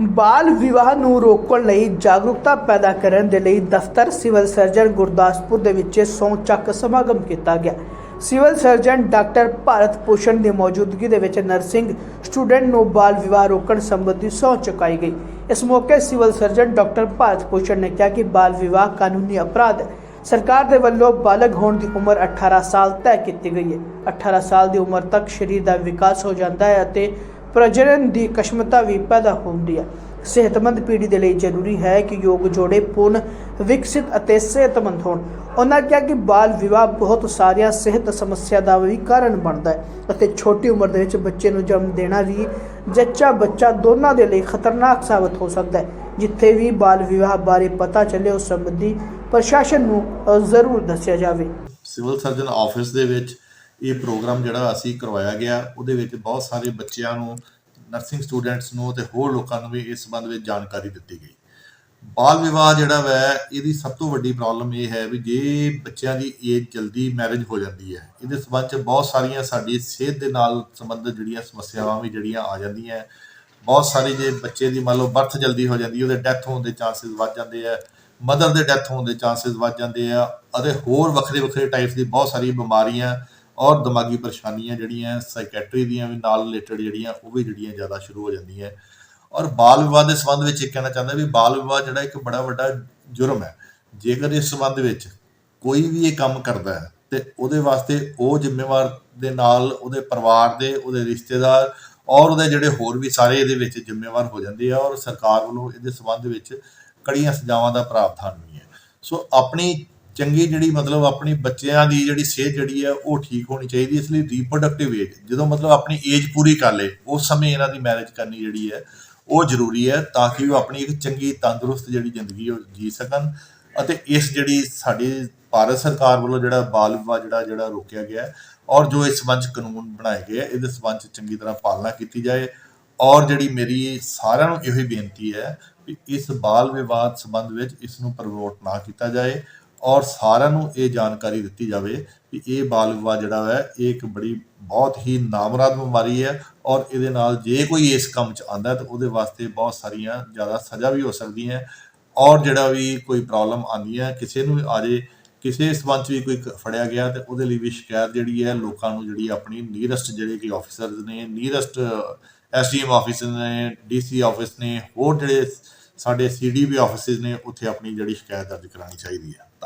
ਬਾਲ ਵਿਵਾਹ ਨੂੰ ਰੋਕਣ ਲਈ ਜਾਗਰੂਕਤਾ ਪੈਦਾ ਕਰਨ ਦੇ ਲਈ ਦਫ਼ਤਰ ਸਿਵਲ ਸਰਜਨ ਗੁਰਦਾਸਪੁਰ ਦੇ ਵਿੱਚ ਸਹੁੰ ਚੱਕ ਸਮਾਗਮ ਕੀਤਾ ਗਿਆ। Civil surgeon doctor Bharat Bhushan ਦੀ ਮੌਜੂਦਗੀ ਦੇ ਵਿੱਚ ਨਰਸਿੰਗ ਸਟੂਡੈਂਟ ਨੂੰ ਬਾਲ ਵਿਵਾਹ ਰੋਕਣ ਸੰਬੰਧੀ ਸਹੁੰ ਚੁਕਾਈ ਗਈ। ਇਸ ਮੌਕੇ civil surgeon doctor Bharat Bhushan ਨੇ ਕਿਹਾ ਕਿ ਬਾਲ ਵਿਵਾਹ ਕਾਨੂੰਨੀ ਅਪਰਾਧ ਹੈ ਸਰਕਾਰ ਦੇ ਵੱਲੋਂ ਬਾਲਗ ਹੋਣ ਦੀ ਉਮਰ 18 ਸਾਲ ਤੈਅ ਕੀਤੀ ਗਈ ਹੈ। 18 ਸਾਲ ਦੀ ਉਮਰ ਤੱਕ ਸਰੀਰ ਦਾ ਵਿਕਾਸ ਹੋ ਜਾਂਦਾ ਹੈ ਅਤੇ ਪ੍ਰਜਨਨ ਦੀ ਕਸ਼ਮਤਾ ਵੀ ਪੈਦਾ ਹੁੰਦੀ ਹੈ ਸਿਹਤਮੰਦ ਪੀੜ੍ਹੀ ਦੇ ਲਈ ਜ਼ਰੂਰੀ ਹੈ ਕਿ ਯੋਗ ਜੋੜੇ ਪੂਰਨ, ਵਿਕਸਿਤ ਅਤੇ ਸਿਹਤਮੰਦ ਹੋਣ। ਉਹਨਾਂ ਕਿਹਾ ਕਿ ਬਾਲ ਵਿਵਾਹ ਬਹੁਤ ਸਾਰੀਆਂ ਸਿਹਤ ਸਮੱਸਿਆ ਦਾ ਵੀ ਕਾਰਨ ਬਣਦਾ ਹੈ ਅਤੇ ਛੋਟੀ ਉਮਰ ਦੇ ਵਿੱਚ ਬੱਚੇ ਨੂੰ ਜਨਮ ਦੇਣਾ ਵੀ ਜੱਚਾ ਬੱਚਾ ਦੋਨਾਂ ਦੇ ਲਈ ਖਤਰਨਾਕ ਸਾਬਤ ਹੋ ਸਕਦਾ ਹੈ। ਜਿੱਥੇ ਵੀ ਬਾਲ ਵਿਵਾਹ ਬਾਰੇ ਪਤਾ ਚੱਲੇ, ਉਸ ਸੰਬੰਧੀ ਪ੍ਰਸ਼ਾਸਨ ਨੂੰ ਜ਼ਰੂਰ ਦੱਸਿਆ ਜਾਵੇ। ਸਿਵਲ ਸਰਜਨ ਆਫਿਸ ਦੇ ਵਿੱਚ ਇਹ ਪ੍ਰੋਗਰਾਮ ਜਿਹੜਾ ਅਸੀਂ ਕਰਵਾਇਆ ਗਿਆ, ਉਹਦੇ ਵਿੱਚ ਬਹੁਤ ਸਾਰੇ ਬੱਚਿਆਂ ਨੂੰ ਨਰਸਿੰਗ ਸਟੂਡੈਂਟਸ ਨੂੰ ਤੇ ਹੋਰ ਲੋਕਾਂ ਨੂੰ ਵੀ ਇਸ ਸੰਬੰਧ ਵਿੱਚ ਜਾਣਕਾਰੀ ਦਿੱਤੀ ਗਈ। ਬਾਲ ਵਿਵਾਹ ਜਿਹੜਾ ਵੈ, ਇਹਦੀ ਸਭ ਤੋਂ ਵੱਡੀ ਪ੍ਰੋਬਲਮ ਇਹ ਹੈ ਵੀ ਜੇ ਬੱਚਿਆਂ ਦੀ ਏਜ ਜਲਦੀ ਮੈਰਿਜ ਹੋ ਜਾਂਦੀ ਹੈ, ਇਹਦੇ ਸੰਬੰਧ ਚ ਬਹੁਤ ਸਾਰੀਆਂ ਸਾਡੀ ਸਿਹਤ ਦੇ ਨਾਲ ਸੰਬੰਧਿਤ ਜਿਹੜੀਆਂ ਸਮੱਸਿਆਵਾਂ ਵੀ ਜਿਹੜੀਆਂ ਆ ਜਾਂਦੀਆਂ ਬਹੁਤ ਸਾਰੇ ਜੇ ਬੱਚੇ ਦੀ ਮੰਨ ਲਓ ਬਰਥ ਜਲਦੀ ਹੋ ਜਾਂਦੀ ਉਹਦੇ ਡੈਥ ਹੋਣ ਦੇ ਚਾਂਸਸ ਵੱਧ ਜਾਂਦੇ ਆ ਮਦਰ ਦੇ ਡੈਥ ਹੋਣ ਦੇ ਚਾਂਸਸ ਵੱਧ ਜਾਂਦੇ ਆ ਅਤੇ ਹੋਰ ਵੱਖਰੇ ਵੱਖਰੇ ਟਾਈਪਸ ਦੀ ਬਹੁਤ ਸਾਰੀ ਬਿਮਾਰੀਆਂ ਔਰ ਦਿਮਾਗੀ ਪਰੇਸ਼ਾਨੀਆਂ ਜਿਹੜੀਆਂ ਸਾਈਕੈਟਰੀ ਦੀਆਂ ਵੀ ਨਾਲ ਰਿਲੇਟਡ ਜਿਹੜੀਆਂ, ਉਹ ਵੀ ਜਿਹੜੀਆਂ ਜ਼ਿਆਦਾ ਸ਼ੁਰੂ ਹੋ ਜਾਂਦੀਆਂ ਔਰ ਬਾਲ ਵਿਵਾਹ ਦੇ ਸੰਬੰਧ ਵਿੱਚ ਇਹ ਕਹਿਣਾ ਚਾਹੁੰਦਾ ਵੀ ਬਾਲ ਵਿਵਾਹ ਜਿਹੜਾ ਇੱਕ ਬੜਾ ਵੱਡਾ ਜੁਰਮ ਹੈ। ਜੇਕਰ ਇਸ ਸੰਬੰਧ ਵਿੱਚ ਕੋਈ ਵੀ ਇਹ ਕੰਮ ਕਰਦਾ ਹੈ, ਤੇ ਉਹਦੇ ਵਾਸਤੇ ਉਹ ਜ਼ਿੰਮੇਵਾਰ ਦੇ ਨਾਲ ਉਹਦੇ ਪਰਿਵਾਰ ਦੇ, ਉਹਦੇ ਰਿਸ਼ਤੇਦਾਰ ਔਰ ਉਹਦੇ ਜਿਹੜੇ ਹੋਰ ਵੀ ਸਾਰੇ ਇਹਦੇ ਵਿੱਚ ਜ਼ਿੰਮੇਵਾਰ ਹੋ ਜਾਂਦੇ ਆ ਔਰ ਸਰਕਾਰ ਵੱਲੋਂ ਇਹਦੇ ਸੰਬੰਧ ਵਿੱਚ ਕੜੀਆਂ ਸਜ਼ਾਵਾਂ ਦਾ ਪ੍ਰਾਵਧਾਨ ਵੀ ਹੈ। ਸੋ ਆਪਣੀ ਚੰਗੀ ਜਿਹੜੀ ਮਤਲਬ ਆਪਣੀ ਬੱਚਿਆਂ ਦੀ ਜਿਹੜੀ ਸਿਹਤ ਜਿਹੜੀ ਹੈ ਉਹ ਠੀਕ ਹੋਣੀ ਚਾਹੀਦੀ, ਇਸ ਲਈ ਰੀਪਰੋਡਕਟਿਵ ਏਜ ਜਦੋਂ ਮਤਲਬ ਆਪਣੀ ਏਜ ਪੂਰੀ ਕਰ ਲੇ, ਉਸ ਸਮੇਂ ਇਹਨਾਂ ਦੀ ਮੈਰਿਜ ਕਰਨੀ ਜਿਹੜੀ ਹੈ ਉਹ ਜ਼ਰੂਰੀ ਹੈ ਤਾਂ ਕਿ ਉਹ ਆਪਣੀ ਇੱਕ ਚੰਗੀ ਤੰਦਰੁਸਤ ਜਿਹੜੀ ਜ਼ਿੰਦਗੀ ਉਹ ਜੀ ਸਕਣ ਅਤੇ ਇਸ ਜਿਹੜੀ ਸਾਡੀ ਭਾਰਤ ਸਰਕਾਰ ਵੱਲੋਂ ਜਿਹੜਾ ਬਾਲ ਵਿਵਾਹ ਜਿਹੜਾ ਜਿਹੜਾ ਰੋਕਿਆ ਗਿਆ ਹੈ ਔਰ ਜੋ ਇਸ ਸੰਬੰਧ 'ਚ ਕਾਨੂੰਨ ਬਣਾਏ ਗਏ ਇਹਦੇ ਸੰਬੰਧ 'ਚ ਚੰਗੀ ਤਰ੍ਹਾਂ ਪਾਲਣਾ ਕੀਤੀ ਜਾਏ ਔਰ ਜਿਹੜੀ ਮੇਰੀ ਸਾਰਿਆਂ ਨੂੰ ਇਹੋ ਹੀ ਬੇਨਤੀ ਹੈ ਵੀ ਇਸ ਬਾਲ ਵਿਵਾਦ ਸੰਬੰਧ ਵਿੱਚ ਇਸ ਨੂੰ ਪ੍ਰਮੋਟ ਨਾ ਕੀਤਾ ਜਾਏ। ਔਰ ਸਾਰਿਆਂ ਨੂੰ ਇਹ ਜਾਣਕਾਰੀ ਦਿੱਤੀ ਜਾਵੇ ਕਿ ਇਹ ਬਾਲ ਵਿਵਾਹ ਜਿਹੜਾ ਹੈ, ਇਹ ਇੱਕ ਬੜੀ ਬਹੁਤ ਹੀ ਨਾਮਰਾਦ ਬਿਮਾਰੀ ਹੈ ਔਰ ਇਹਦੇ ਨਾਲ ਜੇ ਕੋਈ ਇਸ ਕੰਮ 'ਚ ਆਂਦਾ ਤਾਂ ਉਹਦੇ ਵਾਸਤੇ ਬਹੁਤ ਸਾਰੀਆਂ ਜ਼ਿਆਦਾ ਸਜ਼ਾ ਵੀ ਹੋ ਸਕਦੀ ਹੈ ਔਰ ਜਿਹੜਾ ਵੀ ਕੋਈ ਪ੍ਰੋਬਲਮ ਆਂਦੀ ਹੈ, ਕਿਸੇ ਨੂੰ ਵੀ ਆ ਜੇ ਕਿਸੇ ਸਬੰਧ 'ਚ ਵੀ ਕੋਈ ਫੜਿਆ ਗਿਆ ਤੇ ਉਹਦੇ ਲਈ ਵੀ ਸ਼ਿਕਾਇਤ ਜਿਹੜੀ ਹੈ ਲੋਕਾਂ ਨੂੰ ਜਿਹੜੀ ਆਪਣੀ ਨੀਰਸਟ ਜਿਹੜੇ ਕਿ ਆਫੀਸਰਸ ਨੇ ਨੀਰਸਟ ਐਸਡੀਐਮ ਆਫਿਸ ਨੇ ਡੀਸੀ ਆਫਿਸ ਨੇ, ਹੋਰ ਜਿਹੜੇ ਸਾਡੇ ਸੀਡੀਪੀ ਆਫਿਸਿਸ ਨੇ, ਉੱਥੇ ਆਪਣੀ ਜਿਹੜੀ ਸ਼ਿਕਾਇਤ ਦਰਜ ਕਰਾਉਣੀ ਚਾਹੀਦੀ ਹੈ।